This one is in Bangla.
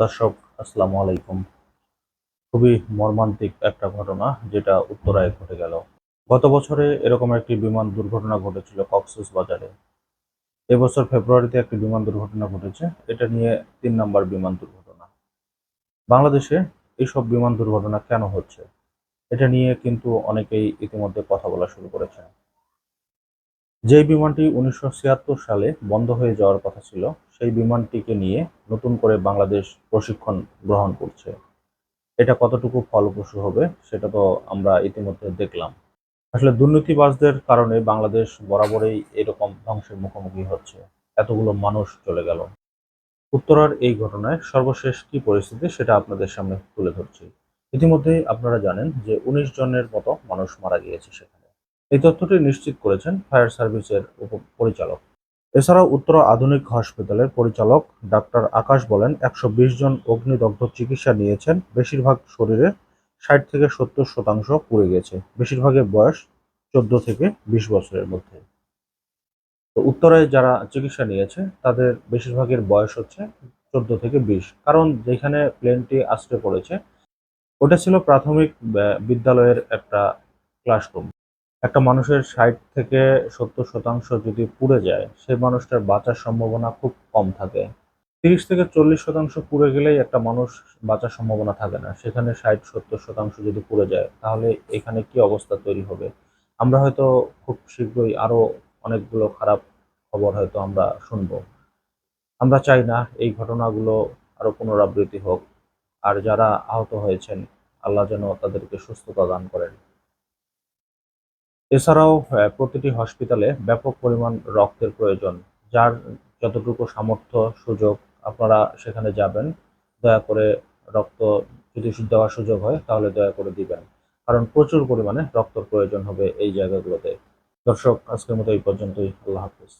দর্শক, আসসালামু আলাইকুম। খুবই মর্মান্তিক একটা ঘটনা যেটা উত্তরায় ঘটে গেল। গত বছরে এরকম একটি বিমান দুর্ঘটনা ঘটেছিল কক্সেস বাজারে। এবছর ফেব্রুয়ারিতে একটি বিমান দুর্ঘটনা ঘটেছে। এটা নিয়ে তিন নম্বর বিমান দুর্ঘটনা। বাংলাদেশে এইসব বিমান দুর্ঘটনা কেন হচ্ছে? এটা নিয়ে কিন্তু অনেকেই ইতিমধ্যে কথা বলা শুরু করেছে যে বিমানটি উনিশশো ছিয়াত্তর সালে বন্ধ হয়ে যাওয়ার কথা ছিল সেই বিমানটিকে নিয়ে নতুন করে বাংলাদেশ প্রশিক্ষণ গ্রহণ করছে। এটা কতটুকু ফলপ্রসূ হবে সেটা তো আমরা ইতিমধ্যে দেখলাম। আসলে দুর্নীতিবাজদের কারণে বাংলাদেশ বরাবরই এরকম ধ্বংসের মুখোমুখি হচ্ছে। এতগুলো মানুষ চলে গেল। উত্তরার এই ঘটনায় সর্বশেষ কি পরিস্থিতি সেটা আপনাদের সামনে তুলে ধরছি। ইতিমধ্যেই আপনারা জানেন যে উনিশ জনের মতো মানুষ মারা গিয়েছে সেখানে। এই তথ্যটি নিশ্চিত করেছেন ফায়ার সার্ভিসের উপ- পরিচালক এছাড়াও উত্তরা আধুনিক হাসপাতালের পরিচালক ডাক্তার আকাশ বলেন, একশো বিশ জন অগ্নিদগ্ধ চিকিৎসা নিয়েছেন, বেশিরভাগ শরীরে ষাট থেকে সত্তর শতাংশ পুড়ে গেছে। বেশিরভাগের বয়স চোদ্দ থেকে বিশ বছরের মধ্যে। তো উত্তরায় যারা চিকিৎসা নিয়েছে, তাদের বেশিরভাগের বয়স হচ্ছে চোদ্দ থেকে বিশ। কারণ যেখানে প্লেনটি আশ্রে পড়েছে, ওটা ছিল প্রাথমিক বিদ্যালয়ের একটা ক্লাসরুম। একটা মানুষের ষাট থেকে সত্তর শতাংশ যদি পুড়ে যায়, সেই মানুষটার বাঁচার সম্ভাবনা খুব কম থাকে। তিরিশ থেকে চল্লিশ শতাংশ পুড়ে গেলেই একটা মানুষ বাঁচার সম্ভাবনা থাকে না। সেখানে ষাট, সত্তর শতাংশ যদি পুড়ে যায়, তাহলে এখানে কি অবস্থা তৈরি হবে? আমরা হয়তো খুব শীঘ্রই আরও অনেকগুলো খারাপ খবর হয়তো আমরা শুনব। আমরা চাই না এই ঘটনাগুলো আরও পুনরাবৃত্তি হোক। আর যারা আহত হয়েছেন, আল্লাহ যেন তাদেরকে সুস্থতা দান করেন। এছাড়াও প্রতিটি হসপিটালে ব্যাপক পরিমাণ রক্তের প্রয়োজন, যার যতটুকু সামর্থ্য, সুযোগ আপনারা সেখানে যাবেন, দয়া করে রক্ত যদি দেওয়ার সুযোগ হয়, তাহলে দয়া করে দিবেন। কারণ প্রচুর পরিমাণে রক্তর প্রয়োজন হবে এই জায়গাগুলোতে। দর্শক, আজকের মতো এই পর্যন্তই। আল্লাহ হাফিজ।